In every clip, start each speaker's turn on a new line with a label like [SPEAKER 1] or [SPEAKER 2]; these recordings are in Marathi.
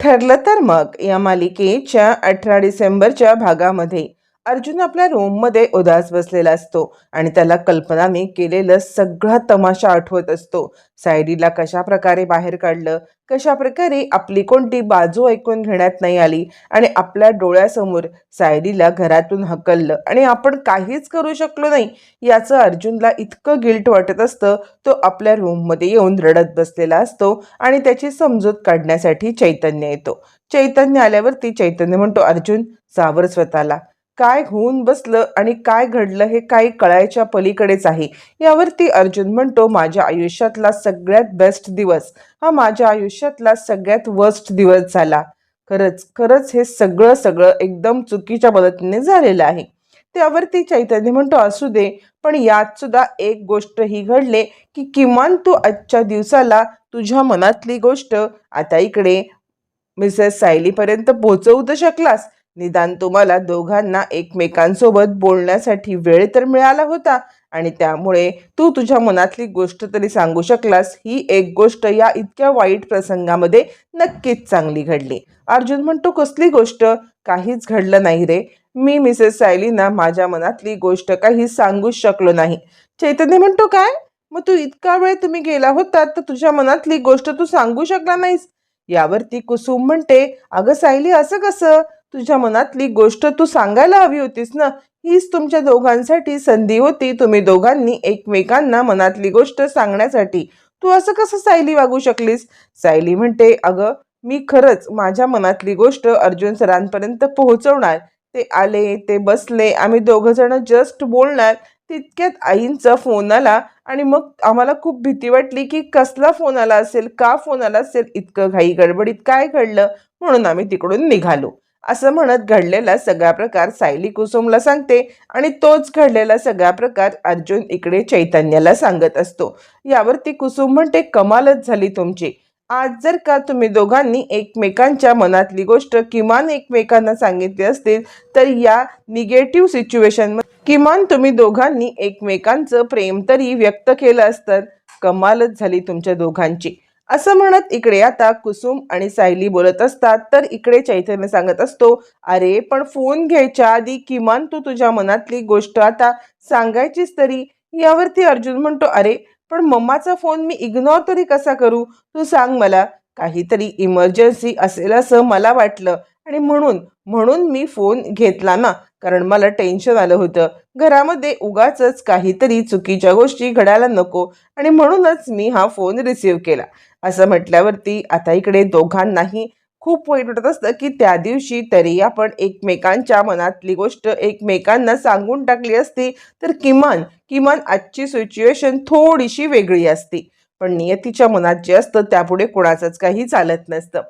[SPEAKER 1] ठरलं तर मग या मालिकेच्या अठरा डिसेंबरच्या भागामध्ये. अर्जुन आपल्या रूममध्ये उदास बसलेला असतो आणि त्याला कल्पनाने केलेलं सगळा तमाशा आठवत असतो. सायरीला कशा प्रकारे बाहेर काढलं? कशा प्रकारे आपली कोणती बाजू ऐकून घेण्यात नाही आली? आणि आपल्या डोळ्यासमोर सायरीला घरातून हकललं. आणि आपण काहीच करू शकलो नाही. याचं अर्जुनला इतकं गिल्ट वाटत असतं तो आपल्या रूममध्ये येऊन रडत बसलेला असतो आणि त्याची समजूत काढण्यासाठी चैतन्य येतो. चैतन्य आल्यावरती चैतन्य म्हणतो अर्जुन सावर स्वतःला. काय होऊन बसलं आणि काय घडलं हे काही कळायच्या पलीकडेच आहे. यावरती अर्जुन म्हणतो माझ्या आयुष्यातला सगळ्यात बेस्ट दिवस हा माझ्या आयुष्यातला सगळ्यात वर्स्ट दिवस झाला. खरंच खरंच हे सगळं सगळं एकदम चुकीच्या मदतीने झालेलं आहे. त्यावरती चैतन्य म्हणतो असू दे पण यात सुद्धा एक गोष्ट ही घडले की किमान तू आजच्या दिवसाला तुझ्या मनातली गोष्ट आता इकडे मिसेस सायलीपर्यंत पोहोचवू तर शकलास. निदान तुम्हाला दोघांना एकमेकांसोबत बोलण्यासाठी वेळ तर मिळाला होता आणि त्यामुळे तू तुझ्या मनातली गोष्ट तरी सांगू शकलास. ही एक गोष्ट या इतक्या वाईट प्रसंगामध्ये नक्कीच चांगली घडली. अर्जुन म्हणतो कसली गोष्ट? काहीच घडलं नाही रे. मी मिसेस सायलीना माझ्या मनातली गोष्ट काही सांगूच शकलो नाही. चैतन्य म्हणतो काय? मग तू इतका वेळ तुम्ही गेला होता तर तुझ्या मनातली गोष्ट तू सांगू शकला नाहीस. यावरती कुसुम म्हणते अगं सायली असं कसं? तुझ्या मनातली गोष्ट तू सांगायला हवी होतीस ना हीच तुमच्या दोघांसाठी संधी होती तुम्ही दोघांनी एकमेकांना मनातली गोष्ट सांगण्यासाठी. तू असं कसं सायली वागू शकलीस? सायली म्हणते अगं मी खरंच माझ्या मनातली गोष्ट अर्जुन सरांपर्यंत पोहोचवणार. ते आले ते बसले आम्ही दोघं जण जस्ट बोलणार. तितक्यात आईंचा फोन आला आणि मग आम्हाला खूप भीती वाटली की कसला फोन आला असेल का फोन आला असेल इतकं घाई गडबडीत काय घडलं? म्हणून आम्ही तिकडून निघालो. असं म्हणत घडलेला सगळा प्रकार सायली कुसुमला सांगते आणि तोच घडलेला सगळा प्रकार अर्जुन इकडे चैतन्याला सांगत असतो. यावरती कुसुम म्हणते कमालच झाली तुमची. आज जर का तुम्ही दोघांनी एकमेकांच्या मनातली गोष्ट किमान एकमेकांना सांगितली असतील तर या निगेटिव्ह सिच्युएशन किमान तुम्ही दोघांनी एकमेकांचं प्रेम तरी व्यक्त केलं असतं. कमालच झाली तुमच्या दोघांची. असं म्हणत इकडे आता कुसुम आणि सायली बोलत असतात. तर इकडे चैतन्य सांगत असतो अरे पण फोन घ्यायच्या आधी किमान तू तुझ्या मनातली गोष्ट आता सांगायचीच तरी. यावरती अर्जुन म्हणतो अरे पण मम्माचा फोन मी इग्नोर तरी कसा करू? तू सांग मला काहीतरी इमर्जन्सी असेल असं मला वाटलं. आणि म्हणून म्हणून मी फोन घेतला ना कारण मला टेन्शन आलं होतं. घरामध्ये उगाच काहीतरी चुकीच्या गोष्टी घडायला नको. आणि म्हणूनच मी हा फोन रिसीव केला. असं म्हटल्यावरती आता इकडे दोघांनाही खूप वाईट वाटत असतं की त्या दिवशी तरी आपण एकमेकांच्या मनातली गोष्ट एकमेकांना सांगून टाकली असती तर किमान किमान आजची सिच्युएशन थोडीशी वेगळी असती. पण नियतीच्या मनात जे असतं त्यापुढे कोणाचंच काही चालत नसतं.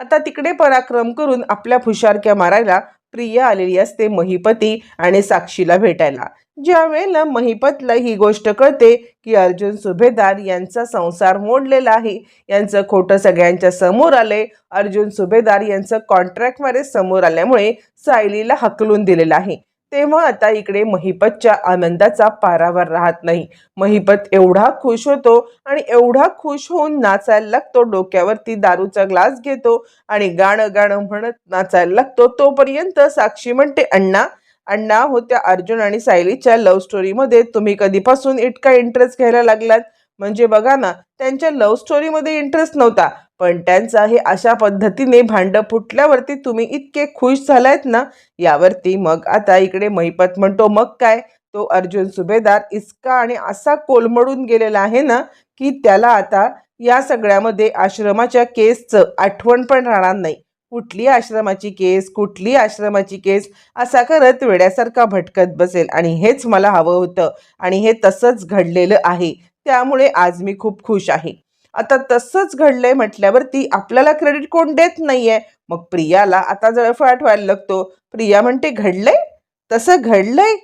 [SPEAKER 1] आता तिकडे पराक्रम करून आपल्या फुशारक्या मारायला प्रिया आलेली असते महिपती आणि साक्षीला भेटायला. ज्या वेळेला महिपतला ही गोष्ट कळते की अर्जुन सुभेदार यांचा संसार मोडलेला आहे. यांचं खोटं सगळ्यांच्या समोर आले अर्जुन सुभेदार यांचं कॉन्ट्रॅक्टमध्ये समोर आल्यामुळे सायलीला हकलून दिलेलं आहे. तेव्हा आता इकडे महिपतच्या आनंदाचा पारावर राहत नाही. महिपत एवढा खुश होतो आणि एवढा खुश होऊन नाचायला लागतो. डोक्यावरती दारूचा ग्लास घेतो आणि गाणं गाणं म्हणत नाचायला लागतो. तोपर्यंत साक्षी म्हणते अण्णा अण्णा होत्या अर्जुन आणि सायलीच्या लव्ह स्टोरीमध्ये तुम्ही कधीपासून इतका इंटरेस्ट घ्यायला लागलात? म्हणजे बघा ना त्यांच्या लव्ह स्टोरीमध्ये इंटरेस्ट नव्हता पण त्यांचा हे अशा पद्धतीने भांडं फुटल्यावरती तुम्ही इतके खुश झालायत ना? यावरती मग आता इकडे महिपत म्हणतो मग काय? तो अर्जुन सुभेदार इसका आणि असा कोलमडून गेलेला आहे ना की त्याला आता या सगळ्यामध्ये आश्रमाच्या केसचं आठवण पण राहणार नाही. कुठली आश्रमाची केस कुठली आश्रमाची केस असा करत वेड्यासारखा भटकत बसेल. आणि हेच मला हवं होतं आणि हे तसंच घडलेलं आहे. त्यामुळे आज मी खूप खुश आहे. आता तसंच घडलंय म्हटल्यावरती आपल्याला क्रेडिट कोण देत नाहीये? मग प्रियाला आता जळफळाट व्हायला लागतो. प्रिया म्हणते घडलंय? तसं घडलंय?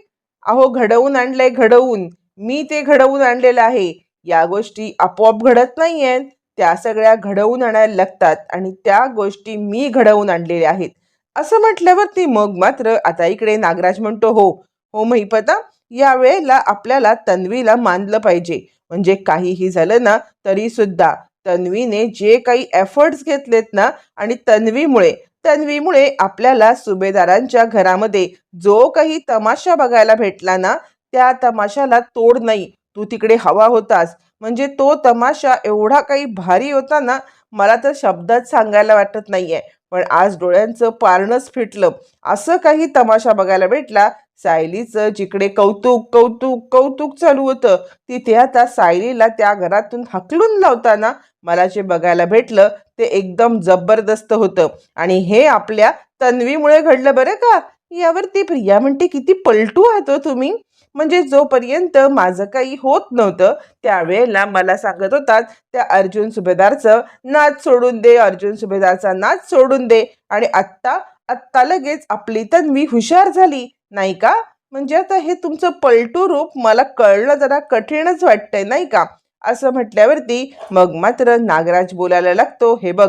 [SPEAKER 1] अहो घडवून आणलंय घडवून. मी ते घडवून आणलेलं आहे. या गोष्टी आपोआप घडत नाहीयेत. त्या सगळ्या घडवून आणायला लागतात आणि त्या गोष्टी मी घडवून आणलेल्या आहेत. असं म्हटल्यावरती मग मात्र आता इकडे नागराज म्हणतो हो हो महिपता या वेळेला आपल्याला तन्वीला मानलं पाहिजे. म्हणजे काहीही झालं ना तरी सुद्धा तन्वीने जे काही एफर्ट्स घेतलेत ना आणि तन्वीमुळे तन्वीमुळे आपल्याला सुभेदारांच्या घरामध्ये जो काही तमाशा बघायला भेटला ना त्या तमाशाला तोड नाही. तू तिकडे हवा होतास. म्हणजे तो तमाशा एवढा काही भारी होता ना मला तर शब्दात सांगायला वाटत नाहीये. पण आज डोळ्यांचं पारणच फिटलं. असं काही तमाशा बघायला भेटला. सायलीचं जिकडे कौतुक कौतुक कौतुक चालू होतं तिथे आता सायलीला त्या घरातून हकलून लावताना मला जे बघायला भेटलं ते एकदम जबरदस्त होतं. आणि हे आपल्या तन्वीमुळे घडलं बरं का? यावरती प्रिया म्हणते किती पलटू आहात हो तुम्ही. म्हणजे जोपर्यंत माझं काही होत नव्हतं त्यावेळेला मला सांगत होतात त्या अर्जुन सुभेदारचं नाच सोडून दे अर्जुन सुभेदारचा नाच सोडून दे. आणि आत्ता आत्ता लगेच आपली तन्वी हुशार झाली. नाही का? म्हणजे आता हे तुमचं पलटू रूप मला कळणं जरा कठीणच वाटतंय नाही का? असं म्हटल्यावरती मग मात्र नागराज बोलायला लागतो हे बघ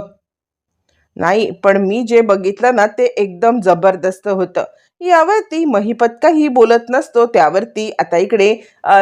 [SPEAKER 1] नाही पण मी जे बघितलं ना ते एकदम जबरदस्त होतं. यावरती महिपत काही बोलत नसतो त्यावरती आता इकडे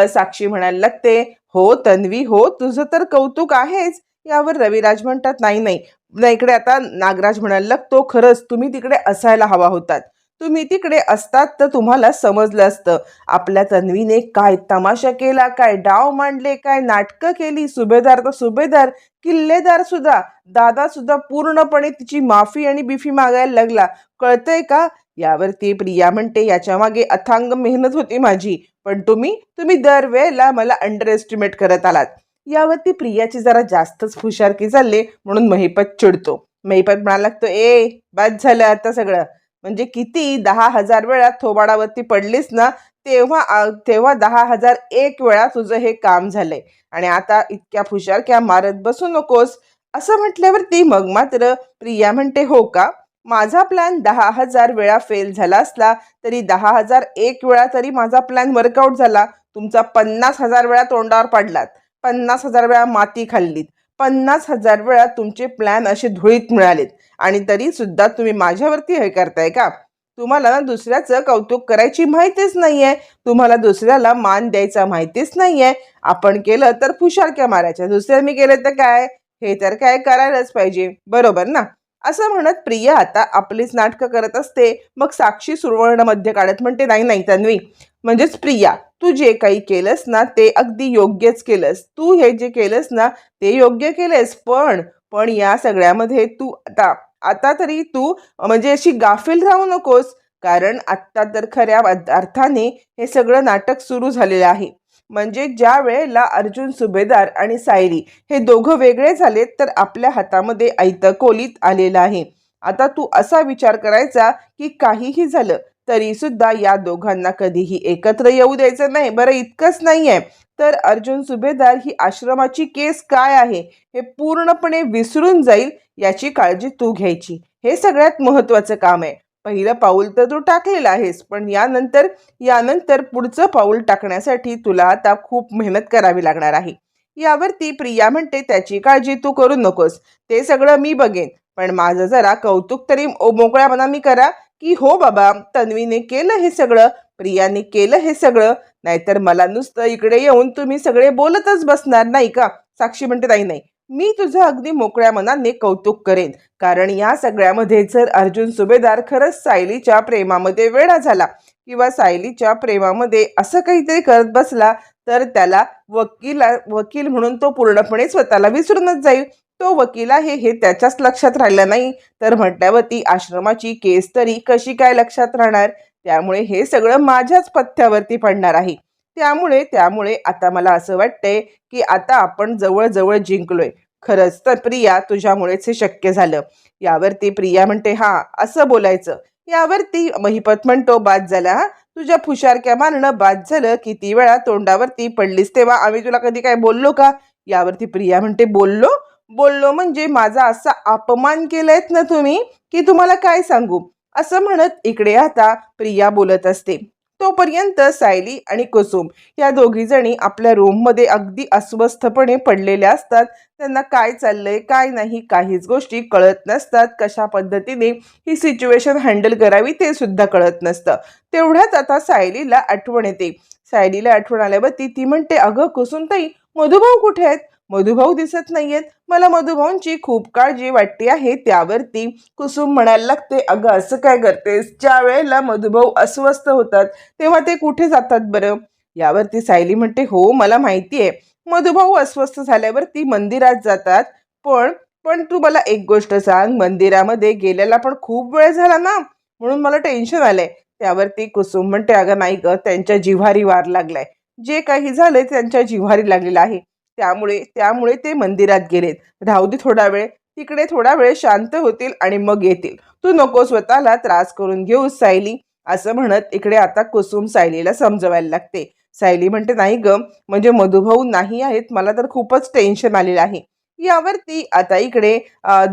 [SPEAKER 1] साक्षी म्हणायला लागते हो तन्वी हो तुझं तर कौतुक आहेच. यावर रविराज म्हणतात नाही नाही. नाही इकडे आता नागराज म्हणायला लागतो खरंच तुम्ही तिकडे असायला हवा होतात. तुम्ही तिकडे असतात तर तुम्हाला समजलं असतं. आपल्या तन्वीने काय तमाशा केला काय डाव मांडले काय नाटकं केली सुभेदार तर सुभेदार किल्लेदार सुद्धा दादा सुद्धा पूर्णपणे तिची माफी आणि बिफी मागायला लागला. कळतंय का? यावरती प्रिया म्हणते याच्या मागे अथांग मेहनत होती माझी पण तुम्ही तुम्ही दरवेळेला मला अंडर एस्टिमेट करत आलात. यावरती प्रियाची जरा जास्तच हुशारकी चालले म्हणून महिपत चिडतो. महिपत म्हणायला लागतो ए बाद झालं आता सगळं. म्हणजे किती दहा हजार वेळा थोबाडावरती पडलीस ना तेव्हा तेव्हा दहा हजार एक वेळा तुझं हे काम झालंय. आणि आता इतक्या हुशारक्या मारत बसू नकोस. असं म्हटल्यावरती मग मात्र प्रिया म्हणते हो का? माझा प्लॅन दहा हजार वेळा फेल झाला असला तरी दहा हजार एक वेळा तरी माझा प्लॅन वर्कआउट झाला. तुमचा पन्नास हजार वेळा तोंडावर पडलात. पन्नास हजार वेळा माती खाल्लीत. पन्नास हजार वेळा तुमचे प्लॅन असे धुळीत मिळालेत. आणि तरी सुद्धा तुम्ही माझ्यावरती हे करताय का? तुम्हाला ना दुसऱ्याचं कौतुक करायची माहितीच नाही आहे तुम्हाला दुसऱ्याला मान द्यायचा माहितीच नाही आहे आपण केलं तर फुशारक्या मारायच्या? दुसऱ्या मी केलं तर काय? हे तर काय करायलाच पाहिजे. बरोबर ना? असं म्हणत प्रिया आता आपलीच नाटकं करत असते. मग साक्षी सुरवर्ण मध्य काढत म्हणते नाही नाही तन्वी म्हणजेच प्रिया तू जे काही केलंस ना ते अगदी योग्यच केलंस. तू हे जे केलंस ना ते योग्य केलंस पण पण या सगळ्यामध्ये तू आता आता तरी तू म्हणजे अशी गाफील राहू नकोस. कारण आत्ता तर खऱ्या अर्थाने हे सगळं नाटक सुरू झालेलं आहे. म्हणजे ज्या वेळेला अर्जुन सुभेदार आणि सायरी हे दोघं वेगळे झालेत तर आपल्या हातामध्ये ऐतकोलीत आलेलं आहे. आता तू असा विचार करायचा की काहीही झालं तरी सुद्धा या दोघांना कधीही एकत्र येऊ द्यायचं नाही. बरं इतकंच नाहीये. तर अर्जुन सुभेदार ही आश्रमाची केस काय आहे? हे पूर्णपणे विसरून जाईल याची काळजी तू घ्यायची. हे सगळ्यात महत्वाचं काम आहे. पहिलं पाऊल तर तू टाकलेलं आहेस पण यानंतर यानंतर पुढचं पाऊल टाकण्यासाठी तुला आता खूप मेहनत करावी लागणार आहे. यावरती प्रिया म्हणते त्याची काळजी तू करू नकोस. ते सगळं मी बघेन. पण माझं जरा कौतुक तरी ओ- मोकळ्या मनाने करा. की हो बाबा तन्वीने केलं हे सगळं प्रियाने केलं हे सगळं नाहीतर मला नुसतं इकडे येऊन तुम्ही सगळे बोलतच बसणार नाही का? साक्षी म्हणते नाही नाही मी तुझं अगदी मोकळ्या मनाने कौतुक करेन कारण या सगळ्यामध्ये जर अर्जुन सुभेदार खरंच सायलीच्या प्रेमामध्ये वेळा झाला किंवा सायलीच्या प्रेमामध्ये असं काहीतरी करत बसला तर त्याला वकीला वकील म्हणून तो पूर्णपणे स्वतःला विसरूनच जाईल. तो वकील आहे हे त्याच्याच लक्षात राहिलं नाही. तर म्हटल्यावर ती आश्रमाची केस तरी कशी काय लक्षात राहणार? त्यामुळे हे सगळं माझ्याच पथ्यावरती पडणार आहे. त्यामुळे त्यामुळे आता मला असं वाटतंय की आता आपण जवळजवळ जिंकलोय. खरंच तर प्रिया तुझ्यामुळेच हे शक्य झालं. यावरती प्रिया म्हणते हा असं बोलायचं. यावरती महिपत म्हणतो बाद झाला हा. तुझ्या फुशारक्या मारणं बाद झालं किती वेळा तोंडावरती पडलीस तेव्हा आम्ही तुला कधी काय बोललो का? यावरती प्रिया म्हणते बोललो? बोललो म्हणजे माझा असा अपमान केलायत ना तुम्ही की तुम्हाला काय सांगू? असं म्हणत इकडे आता प्रिया बोलत असते. तोपर्यंत सायली आणि कुसुम या दोघी जणी आपल्या रूममध्ये अगदी अस्वस्थपणे पडलेल्या असतात. त्यांना काय चाललंय काय नाही काहीच गोष्टी कळत नसतात. कशा पद्धतीने ही सिच्युएशन हँडल करावी ते सुद्धा कळत नसतं. तेवढ्याच आता सायलीला आठवण येते. सायलीला आठवण आल्यावरती ती म्हणते अगं कुसुमताई मधुभाऊ कुठे आहेत? मधुभाऊ दिसत नाहीयेत. मला मधुभाऊंची खूप काळजी वाटते आहे त्यावरती. कुसुम म्हणायला लागते अगं असं काय करतेस? ज्या वेळेला मधुभाऊ अस्वस्थ होतात तेव्हा ते कुठे जातात बरं? यावरती सायली म्हणते हो मला माहिती आहे मधुभाऊ अस्वस्थ झाल्यावरती मंदिरात जातात. पण पण तू मला एक गोष्ट सांग. मंदिरामध्ये गेलेला पण खूप वेळ झाला ना? म्हणून मला टेन्शन आलंय. त्यावरती कुसुम म्हणते अगं नाही ग त्यांच्या जिव्हारी वार लागलाय. जे काही झालंय त्यांच्या जिव्हारी लागलेलं आहे. त्यामुळे त्यामुळे ते मंदिरात गेलेत. राहू दे थोडा वेळ. तिकडे थोडा वेळ शांत होतील आणि मग येतील. तू नको स्वतःला त्रास करून घेऊ सायली. असं म्हणत इकडे आता कुसुम सायलीला समजवायला लागते. सायली म्हणते नाही ग म्हणजे मधुभाऊ नाही आहेत. मला तर खूपच टेन्शन आलेलं आहे. यावरती आता इकडे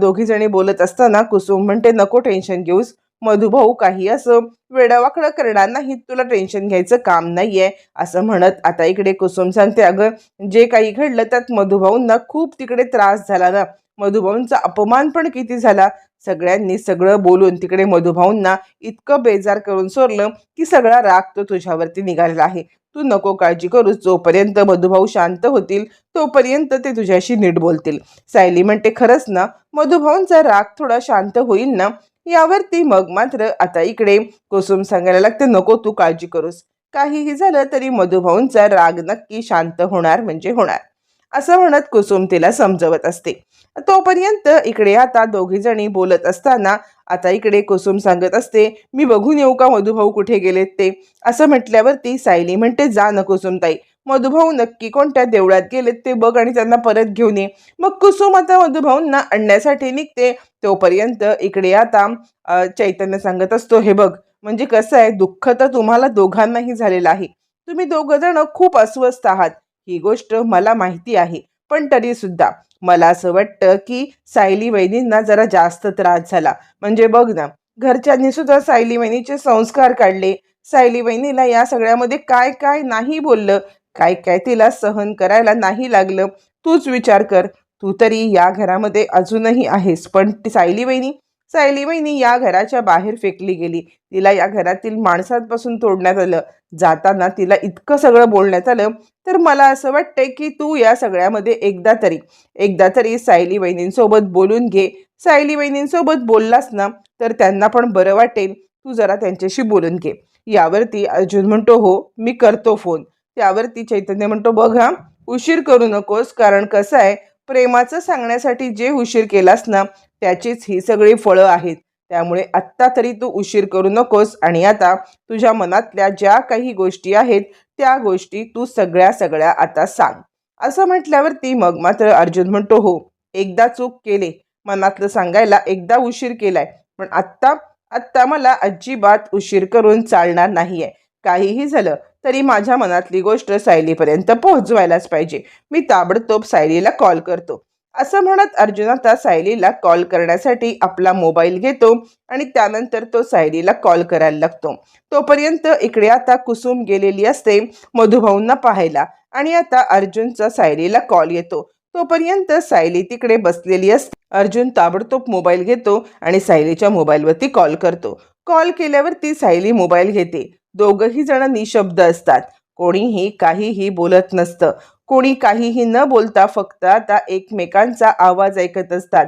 [SPEAKER 1] दोघी जणी बोलत असताना कुसुम म्हणते नको टेन्शन घेऊस. मधुभाऊ काही असं वेडावाकडं करणार नाही तुला टेन्शन घ्यायचं काम नाहीये असं म्हणत आता इकडे कुसुम सांगते अगं जे काही घडलं त्यात मधुभाऊंना खूप तिकडे त्रास झाला ना. मधुभाऊंचा अपमान पण किती झाला. सगळ्यांनी सगळं बोलून तिकडे मधुभाऊंना इतकं बेजार करून सोडलं की सगळा राग तो तुझ्यावरती निघालेला आहे. तू नको काळजी करूस जोपर्यंत मधुभाऊ शांत होतील तोपर्यंत ते तुझ्याशी नीट बोलतील. सायली म्हणते खरंच ना मधुभाऊंचा राग थोडा शांत होईल ना यावरती मग मात्र आता इकडे कुसुम सांगायला लागते नको तू काळजी करूस. काहीही झालं तरी मधुभाऊंचा राग नक्की शांत होणार म्हणजे होणार. असं म्हणत कुसुम तिला समजवत असते. तोपर्यंत इकडे आता दोघी जणी बोलत असताना आता इकडे कुसुम सांगत असते मी बघून येऊ का मधुभाऊ कुठे गेलेत ते? असं म्हटल्यावरती सायली म्हणते जा न कुसुमताई मधुभाऊ नक्की कोणत्या देवळात गेलेत ते बघ आणि त्यांना परत घेऊन ये. मग कुसुम आता मधुभाऊंना आणण्यासाठी निघते. तोपर्यंत इकडे आता चैतन्य सांगत असतो हे बघ म्हणजे कसं आहे दुःख तर तुम्हाला दोघांनाही झालेलं आहे. तुम्ही दोघं जण खूप अस्वस्थ आहात. ही गोष्ट मला माहिती आहे. पण तरी सुद्धा मला असं वाटतं की सायली वहिनींना जरा जास्त त्रास झाला. म्हणजे बघ ना घरच्यांनी सुद्धा सायली वहिनीचे संस्कार काढले. सायली वहिनीला या सगळ्यामध्ये काय काय नाही बोललं. काय काय तिला सहन करायला नाही लागलं. तूच विचार कर. तू तरी या घरामध्ये अजूनही आहेस. पण ती सायली वहिनी सायली वहिनी या घराच्या बाहेर फेकली गेली. तिला या घरातील माणसांपासून तोडण्यात आलं. जाताना तिला इतकं सगळं बोलण्यात आलं. तर मला असं वाटतंय की तू या सगळ्यामध्ये एकदा तरी एकदा तरी सायली वहिनींसोबत बोलून घे. सायली वहिनींसोबत बोललास ना तर त्यांना पण बरं वाटेल. तू जरा त्यांच्याशी बोलून घे. यावरती अर्जुन म्हणतो हो मी करतो फोन. त्यावरती चैतन्य म्हणतो बघ हा उशीर करू नकोस कारण कसं आहे प्रेमाचं सांगण्यासाठी जे उशीर केलास ना त्याचीच ही सगळी फळं आहेत. त्यामुळे आत्ता तरी तू उशीर करू नकोस आणि आता तुझ्या मनातल्या ज्या काही गोष्टी आहेत त्या गोष्टी तू सगळ्या सगळ्या आता सांग. असं म्हटल्यावरती मग मात्र अर्जुन म्हणतो हो एकदा चूक केले. मनातलं सांगायला एकदा उशीर केलाय. पण आत्ता आत्ता मला अजिबात उशीर करून चालणार नाहीये. काहीही झालं तरी माझ्या मनातली गोष्ट सायलीपर्यंत पोहोचवायलाच पाहिजे. मी ताबडतोब सायलीला कॉल करतो. असं म्हणत अर्जुन आता सायलीला कॉल करण्यासाठी आपला मोबाईल घेतो आणि त्यानंतर तो सायलीला कॉल करायला लागतो. तोपर्यंत इकडे आता कुसुम गेलेली असते मधुभाऊंना पाहायला आणि आता अर्जुनचा सायलीला कॉल येतो. तोपर्यंत सायली तिकडे बसलेली असते अर्जुन ताबडतोब मोबाईल घेतो आणि सायलीच्या मोबाईलवरती कॉल करतो. कॉल केल्यावरती सायली मोबाईल घेते. दोघंही जण निशब्द असतात. कोणीही काहीही बोलत नसतं. कोणी काहीही न बोलता फक्त आता एकमेकांचा आवाज ऐकत असतात.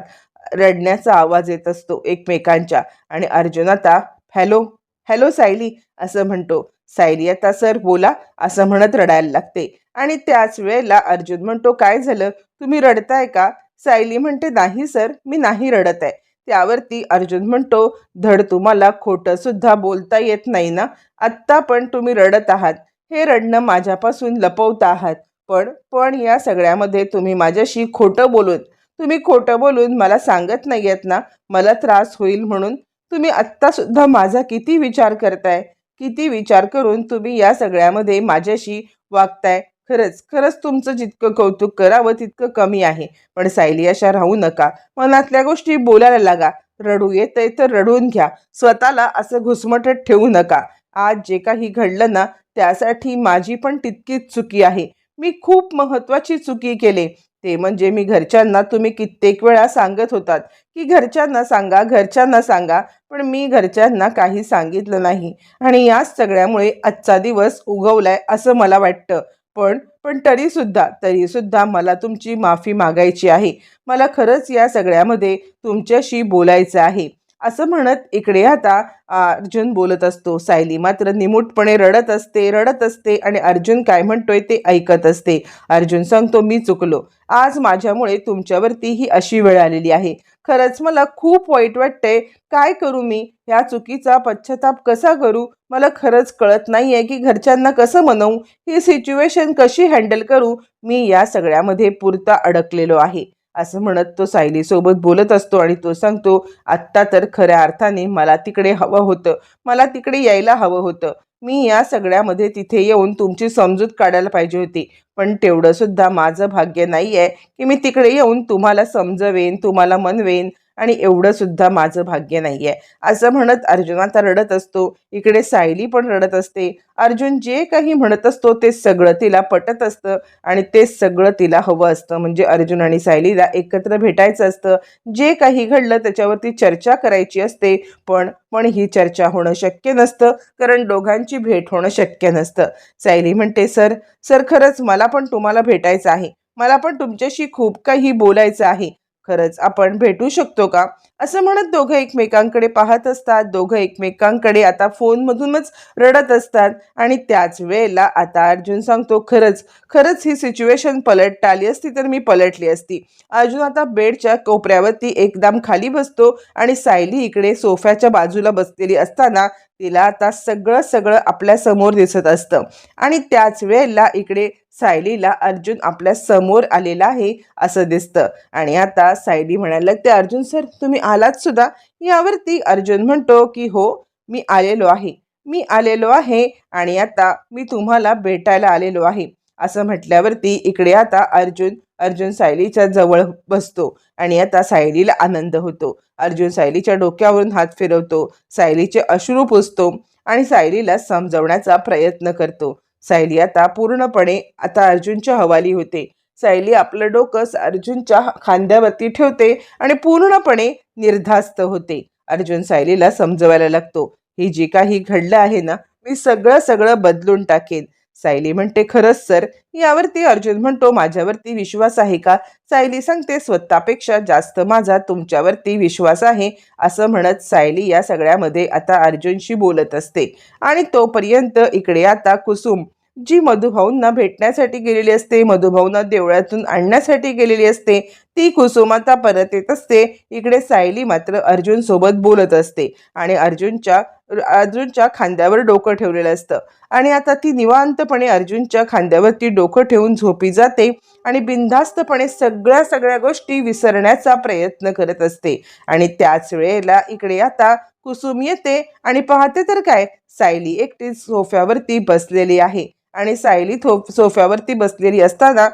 [SPEAKER 1] रडण्याचा आवाज येत असतो एकमेकांच्या. आणि अर्जुन आता हॅलो हॅलो सायली असं म्हणतो. सायली आता सर बोला असं म्हणत रडायला लागते. आणि त्याच वेळेला अर्जुन म्हणतो काय झालं? तुम्ही रडताय का? सायली म्हणते नाही सर मी नाही रडत आहे. त्यावरती अर्जुन म्हणतो धड तुम्हाला खोटं सुद्धा बोलता येत नाही ना? आत्ता पण तुम्ही रडत आहात. हे रडणं माझ्यापासून लपवता आहात. पण पण या सगळ्यामध्ये तुम्ही माझ्याशी खोटं बोलून तुम्ही खोटं बोलून मला सांगत नाही आहेत ना? मला त्रास होईल म्हणून? तुम्ही आत्तासुद्धा माझा किती विचार करताय? किती विचार करून तुम्ही या सगळ्यामध्ये माझ्याशी वागताय? खरंच खरंच तुमचं जितकं कौतुक करावं तितकं कमी आहे. पण सायली अशा राहू नका. मनातल्या गोष्टी बोलायला लागा. रडू येतंय तर रडून घ्या. स्वतःला असं घुसमटत ठेवू नका. आज जे काही घडलं ना त्यासाठी माझी पण तितकीच चुकी आहे. मी खूप महत्त्वाची चुकी केले. ते म्हणजे मी घरच्यांना तुम्ही कित्येक वेळा सांगत होतात की घरच्यांना सांगा घरच्यांना सांगा पण मी घरच्यांना काही सांगितलं नाही. आणि याच सगळ्यामुळे आजचा दिवस उगवलाय असं मला वाटतं. पण पण तरीसुद्धा तरीसुद्धा मला तुमची माफी मागायची आहे. मला खरंच या सगळ्यामध्ये तुमच्याशी बोलायचं आहे. असं म्हणत इकडे आता अर्जुन बोलत असतो सायली मात्र निमूटपणे रडत असते रडत असते आणि अर्जुन काय म्हणतोय ते ऐकत असते. अर्जुन सांगतो मी चुकलो. आज माझ्यामुळे तुमच्यावरती ही अशी वेळ आलेली आहे. खरंच मला खूप वाईट वाटतंय. काय करू मी? ह्या चुकीचा पश्चाताप कसा करू? मला खरंच कळत नाही आहे की घरच्यांना कसं म्हणवू ही सिच्युएशन कशी हँडल करू? मी या सगळ्यामध्ये पुरता अडकलेलो आहे. असं म्हणत तो सायलीसोबत बोलत असतो आणि तो सांगतो आत्ता तर खऱ्या अर्थाने मला तिकडे हवं होतं. मला तिकडे यायला हवं होतं. मी या सगळ्यामध्ये तिथे येऊन तुमची समजूत काढायला पाहिजे होती. पण तेवढं सुद्धा माझं भाग्य नाही आहे की मी तिकडे येऊन तुम्हाला समजवेन तुम्हाला मनवेन. आणि एवढं सुद्धा माझं भाग्य नाही आहे असं म्हणत अर्जुन आता रडत असतो. इकडे सायली पण रडत असते. अर्जुन जे काही म्हणत असतो ते सगळं तिला पटत असतं आणि ते सगळं तिला हवं असतं. म्हणजे अर्जुन आणि सायलीला एकत्र भेटायचं असतं. जे काही घडलं त्याच्यावरती चर्चा करायची असते. पण पण ही चर्चा होणं शक्य नसतं. कारण दोघांची भेट होणं शक्य नसतं. सायली म्हणते सर सर खरंच मला पण तुम्हाला भेटायचं आहे. मला पण तुमच्याशी खूप काही बोलायचं आहे. खरंच आपण भेटू शकतो का? असं म्हणत दोघं एकमेकांकडे पाहत असतात. दोघं एकमेकांकडे आता फोनमधूनच रडत असतात. आणि त्याच वेळेला आता अर्जुन सांगतो खरंच खरंच ही सिच्युएशन पलट आली असती तर मी पलटली असती. अर्जुन आता बेडच्या कोपऱ्यावरती एकदम खाली बसतो आणि सायली इकडे सोफ्याच्या बाजूला बसलेली असताना तिला आता सगळं सगळं आपल्यासमोर दिसत असतं. आणि त्याच वेळेला इकडे सायलीला अर्जुन आपल्यासमोर आलेला आहे असं दिसतं. आणि आता सायली म्हणायला लागते अर्जुन सर तुम्ही आलात सुद्धा? यावरती अर्जुन म्हणतो की हो मी आलेलो आहे. मी आलेलो आहे आणि आता मी तुम्हाला भेटायला आलेलो आहे. असं म्हटल्यावरती इकडे आता अर्जुन अर्जुन सायलीच्या जवळ बसतो आणि आता सायलीला आनंद होतो. अर्जुन सायलीच्या डोक्यावरून हात फिरवतो सायलीचे अश्रू पुसतो आणि सायलीला समजवण्याचा प्रयत्न करतो. सायली आता पूर्णपणे आता अर्जुनच्या हवाली होते. सायली आपलं डोकं अर्जुनच्या खांद्यावरती ठेवते आणि पूर्णपणे निर्धास्त होते. अर्जुन सायलीला समजवायला लागतो. ही जी काही घडलं आहे ना मी सगळं सगळं बदलून टाकेन. सायली म्हणते खरंच सर यावरती अर्जुन म्हणतो माझ्यावरती विश्वास आहे का? सायली सांगते स्वतःपेक्षा जास्त माझा तुमच्यावरती विश्वास आहे असं म्हणत सायली या सगळ्यामध्ये आता अर्जुनशी बोलत असते. आणि तोपर्यंत इकडे आता कुसुम जी मधुभाऊंना भेटण्यासाठी गेलेली असते मधुभाऊंना देवळातून आणण्यासाठी गेलेली असते ती कुसुम आता परत येत असते. इकडे सायली मात्र अर्जुन सोबत बोलत असते आणि अर्जुनच्या अर्जुनच्या खांद्यावर डोकं ठेवलेलं असतं. आणि आता ती निवांतपणे अर्जुनच्या खांद्यावरती डोकं ठेवून झोपी जाते आणि बिनधास्तपणे सगळ्या सगळ्या गोष्टी विसरण्याचा प्रयत्न करत असते. आणि त्याच वेळेला इकडे आता कुसुम येते आणि पाहते तर काय सायली एकटी सोफ्यावरती बसलेली आहे. आणि सायली थो सोफ्यावरती बसलेली असताना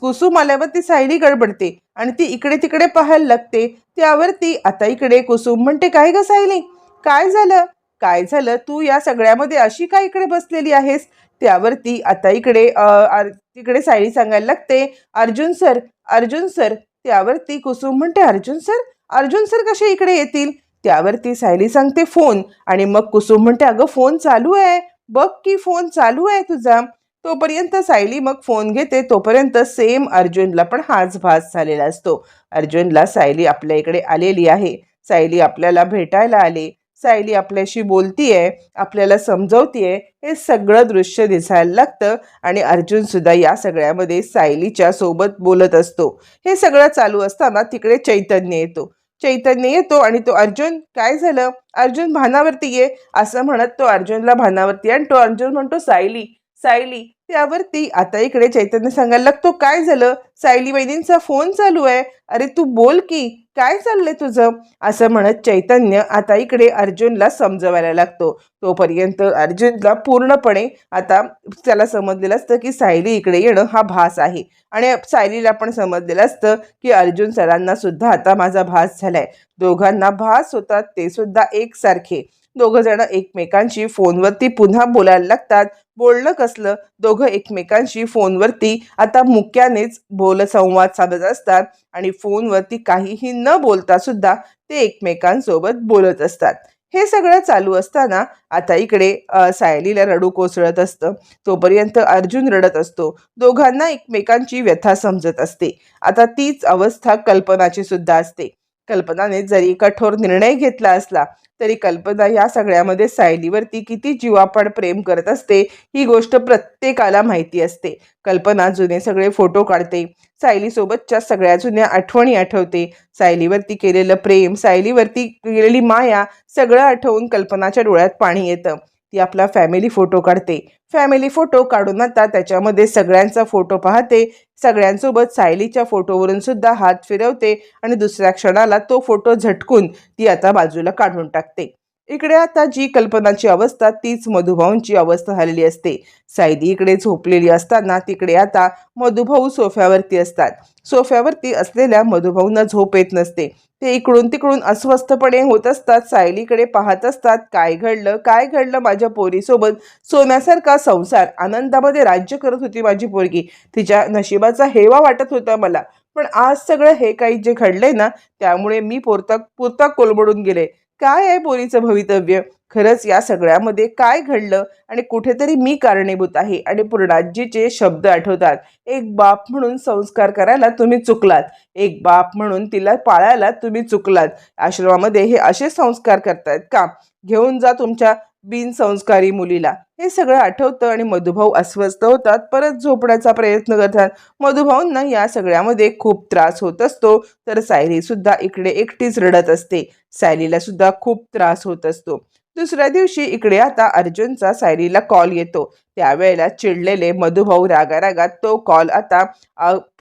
[SPEAKER 1] कुसुम आल्यावर ती सायली गडबडते आणि ती इकडे तिकडे पाहायला लागते. त्यावरती आता इकडे कुसुम म्हणते काय ग सायली? काय झालं? काय झालं? तू या सगळ्यामध्ये अशी काय इकडे बसलेली आहेस? त्यावरती आता इकडे तिकडे सायली सांगायला लागते अर्जुन सर अर्जुन सर. त्यावरती कुसुम म्हणते अर्जुन सर अर्जुन सर कसे इकडे येतील? त्यावरती सायली सांगते फोन. आणि मग कुसुम म्हणते अगं फोन चालू आहे. बघ की फोन चालू आहे तुझा. तोपर्यंत सायली मग फोन घेते तोपर्यंत सेम अर्जुनला पण हाच भास झालेला असतो. अर्जुनला सायली आपल्या इकडे आलेली आहे. सायली आपल्याला भेटायला आले. सायली आपल्याशी बोलतीये आपल्याला समजवतीये हे सगळं दृश्य दिसायला लागतं आणि अर्जुन सुद्धा या सगळ्यामध्ये सायलीच्या सोबत बोलत असतो. हे सगळं चालू असताना तिकडे चैतन्य येतो. चैतन्य येतो आणि तो अर्जुन काय झालं? अर्जुन भानावरती ये असं म्हणत तो अर्जुनला भानावरती आणि तो अर्जुन म्हणतो सायली सायली त्यावरती आता इकडे चैतन्य सांगायला लागतो काय झालं? सायली वैदींचा फोन चालू आहे. अरे तू बोल की काय चाललंय तुझं? असं म्हणत चैतन्य आता इकडे अर्जुनला समजवायला लागतो. तोपर्यंत अर्जुनला पूर्णपणे आता त्याला समजलेलं असतं की सायली इकडे येणं हा भास आहे. आणि सायलीला पण समजलेलं असतं की अर्जुन सरांना सुद्धा आता माझा भास झालाय. दोघांना भास होतात ते सुद्धा एकसारखे. दोघं जण एकमेकांशी फोनवरती पुन्हा बोलायला लागतात. बोलणं कसलं? दोघं एकमेकांशी फोनवरती आता मुक्यानेच बोल संवाद साधत असतात आणि फोनवरती काहीही न बोलता सुद्धा ते एकमेकांसोबत बोलत असतात. हे सगळं चालू असताना आता इकडे सायलीला रडू कोसळत असतं. तोपर्यंत अर्जुन रडत असतो. दोघांना एकमेकांची व्यथा समजत असते. आता तीच अवस्था कल्पनाची सुद्धा असते. कल्पनाने जरी कठोर निर्णय घेतला असला तरी कल्पना या सगळ्यामध्ये सायलीवरती किती जीवापाड प्रेम करत असते ही गोष्ट प्रत्येकाला माहिती असते. कल्पना जुने सगळे फोटो काढते सायलीसोबतच्या सगळ्या जुन्या आठवणी आठवते. सायलीवरती केलेलं प्रेम सायलीवरती केलेली माया सगळं आठवून कल्पनाच्या डोळ्यात पाणी येतं. ती आपला फॅमिली फोटो काढते. फॅमिली फोटो काढून आता त्याच्यामध्ये सगळ्यांचा फोटो पाहते. सगळ्यांसोबत सायलीच्या फोटोवरून सुद्धा हात फिरवते आणि दुसऱ्या क्षणाला तो फोटो झटकून ती आता बाजूला काढून टाकते. इकडे आता जी कल्पनाची अवस्था तीच मधुभाऊंची अवस्था झालेली असते. सायली इकडे झोपलेली असताना तिकडे आता मधुभाऊ सोफ्यावरती असतात. सोफ्यावरती असलेल्या मधुभाऊंना झोप येत नसते. ते इकडून तिकडून अस्वस्थपणे होत असतात. सायलीकडे पाहत असतात काय घडलं? काय घडलं माझ्या पोरीसोबत? सोन्यासारखा संसार. आनंदामध्ये राज्य करत होती माझी पोरगी. तिच्या नशिबाचा हेवा वाटत होता मला. पण आज सगळं हे काही जे घडलंय ना त्यामुळे मी पोरता पुरता कोलबडून गेले. काय आहे पोरीचं भवितव्य? खरंच या सगळ्यामध्ये काय घडलं आणि कुठेतरी मी कारणीभूत आहे आणि पूर्णाजीचे शब्द आठवतात. एक बाप म्हणून संस्कार करायला तुम्ही चुकलात. एक बाप म्हणून तिला पाळायला तुम्ही चुकलात. आश्रमामध्ये हे असे संस्कार करतायत का? घेऊन जा तुमच्या बिनसंस्कारी मुलीला. हे सगळं आठवतं आणि मधुभाऊ अस्वस्थ होतात. परत झोपण्याचा प्रयत्न करतात. मधुभाऊंना या सगळ्यामध्ये खूप त्रास होत असतो. तर सायली सुद्धा इकडे एकटीच रडत असते. सायलीला सुद्धा खूप त्रास होत असतो. दुसऱ्या दिवशी इकडे आता अर्जुनचा सायलीला कॉल येतो. त्यावेळेला चिडलेले मधुभाऊ रागारागात तो कॉल आता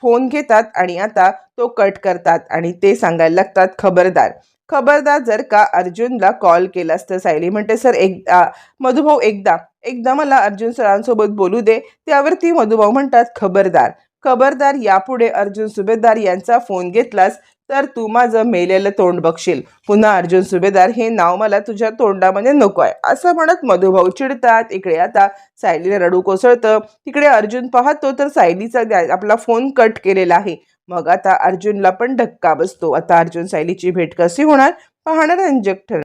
[SPEAKER 1] फोन घेतात आणि आता तो कट करतात आणि ते सांगायला लागतात खबरदार. खबरदार जर का अर्जुनला कॉल केलास तर सायली म्हणते सर एकदा मधुभाऊ एकदा एकदा मला अर्जुन सरांसोबत बोलू दे. त्यावरती मधुभाऊ म्हणतात खबरदार खबरदार यापुढे अर्जुन सुभेदार यांचा फोन घेतलास तर तू माझं मेलेलं तोंड बघशील. पुन्हा अर्जुन सुभेदार हे नाव मला तुझ्या तोंडामध्ये नको आहे. असं म्हणत मधुभाऊ चिडतात. इकडे आता सायलीला रडू कोसळतं. तिकडे अर्जुन पाहतो तर सायलीचा आपला फोन कट केलेला आहे. मग आता अर्जुनला पण धक्का बसतो. आता अर्जुन सायलीची भेट कशी होणार? पाहणं रंजक ठरणार